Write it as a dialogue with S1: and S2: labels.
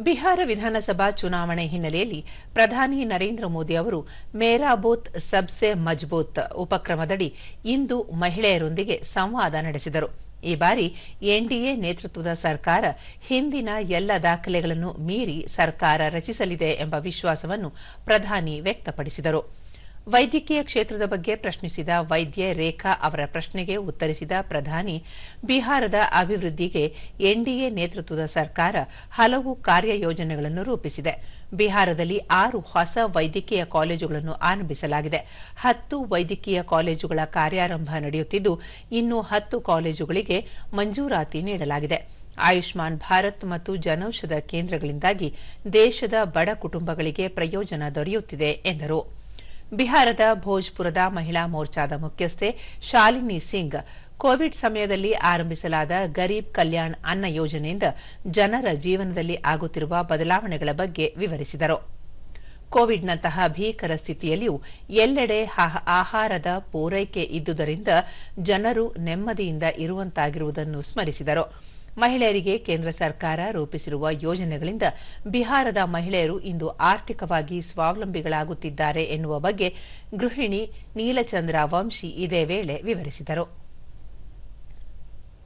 S1: ಬಿಹಾರ ವಿಧಾನಸಭಾ ಚುನಾವಣೆ ಹಿನ್ನೆಲೆಯಲ್ಲಿ ಪ್ರಧಾನಿ ನರೇಂದ್ರ ಮೋದಿ ಅವರು ಮೇರಾ ಬೂತ್ ಸಬ್ಸೆ ಮಜ್ಬೂತ್ ಉಪಕ್ರಮದಡಿ ಇಂದು ಮಹಿಳೆಯರೊಂದಿಗೆ ಸಂವಾದ ನಡೆಸಿದರು. ಈ ಬಾರಿ ಎನ್ಡಿಎ ನೇತೃತ್ವದ ಸರ್ಕಾರ ಹಿಂದಿನ ಎಲ್ಲ ದಾಖಲೆಗಳನ್ನು ಮೀರಿ ಸರ್ಕಾರ ರಚಿಸಲಿದೆ ಎಂಬ ವಿಶ್ವಾಸವನ್ನು ಪ್ರಧಾನಿ ವ್ಯಕ್ತಪಡಿಸಿದರು. ವೈದ್ಯಕೀಯ ಕ್ಷೇತ್ರದ ಬಗ್ಗೆ ಪ್ರಶ್ನಿಸಿದ ವೈದ್ಯೆ ರೇಖಾ ಅವರ ಪ್ರಶ್ನೆಗೆ ಉತ್ತರಿಸಿದ ಪ್ರಧಾನಿ, ಬಿಹಾರದ ಅಭಿವೃದ್ಧಿಗೆ ಎನ್ಡಿಎ ನೇತೃತ್ವದ ಸರ್ಕಾರ ಹಲವು ಕಾರ್ಯಯೋಜನೆಗಳನ್ನು ರೂಪಿಸಿದೆ. ಬಿಹಾರದಲ್ಲಿ ಆರು ಹೊಸ ವೈದ್ಯಕೀಯ ಕಾಲೇಜುಗಳನ್ನು ಆರಂಭಿಸಲಾಗಿದೆ. ಹತ್ತು ವೈದ್ಯಕೀಯ ಕಾಲೇಜುಗಳ ಕಾರ್ಯಾರಂಭ ನಡೆಯುತ್ತಿದ್ದು, ಇನ್ನು ಹತ್ತು ಕಾಲೇಜುಗಳಿಗೆ ಮಂಜೂರಾತಿ ನೀಡಲಾಗಿದೆ. ಆಯುಷ್ಮಾನ್ ಭಾರತ್ ಮತ್ತು ಜನೌಷಧ ಕೇಂದ್ರಗಳಿಂದಾಗಿ ದೇಶದ ಬಡ ಕುಟುಂಬಗಳಿಗೆ ಪ್ರಯೋಜನ ದೊರೆಯುತ್ತಿದೆ, ಎಂದರು. ಬಿಹಾರದ ಭೋಜ್ಪುರದ ಮಹಿಳಾ ಮೋರ್ಚಾದ ಮುಖ್ಯಸ್ಥೆ ಶಾಲಿನಿ ಸಿಂಗ್ ಕೋವಿಡ್ ಸಮಯದಲ್ಲಿ ಆರಂಭಿಸಲಾದ ಗರೀಬ್ ಕಲ್ಯಾಣ್ ಅನ್ನ ಯೋಜನೆಯಿಂದ ಜನರ ಜೀವನದಲ್ಲಿ ಆಗುತ್ತಿರುವ ಬದಲಾವಣೆಗಳ ಬಗ್ಗೆ ವಿವರಿಸಿದರು. ಕೋವಿಡ್ನಂತಹ ಭೀಕರ ಸ್ಥಿತಿಯಲ್ಲಿಯೂ ಎಲ್ಲೆಡೆ ಆಹಾರದ ಪೂರೈಕೆ ಇದ್ದುದರಿಂದ ಜನರು ನೆಮ್ಮದಿಯಿಂದ ಇರುವಂತಾಗಿರುವುದನ್ನು ಸ್ಮರಿಸಿದರು. ಮಹಿಳೆಯರಿಗೆ ಕೇಂದ್ರ ಸರ್ಕಾರ ರೂಪಿಸಿರುವ ಯೋಜನೆಗಳಿಂದ ಬಿಹಾರದ ಮಹಿಳೆಯರು ಇಂದು ಆರ್ಥಿಕವಾಗಿ ಸ್ವಾವಲಂಬಿಗಳಾಗುತ್ತಿದ್ದಾರೆ ಎನ್ನುವ ಬಗ್ಗೆ ಗೃಹಿಣಿ ನೀಲಚಂದ್ರ ವಂಶಿ ಇದೇ ವೇಳೆ ವಿವರಿಸಿದರು.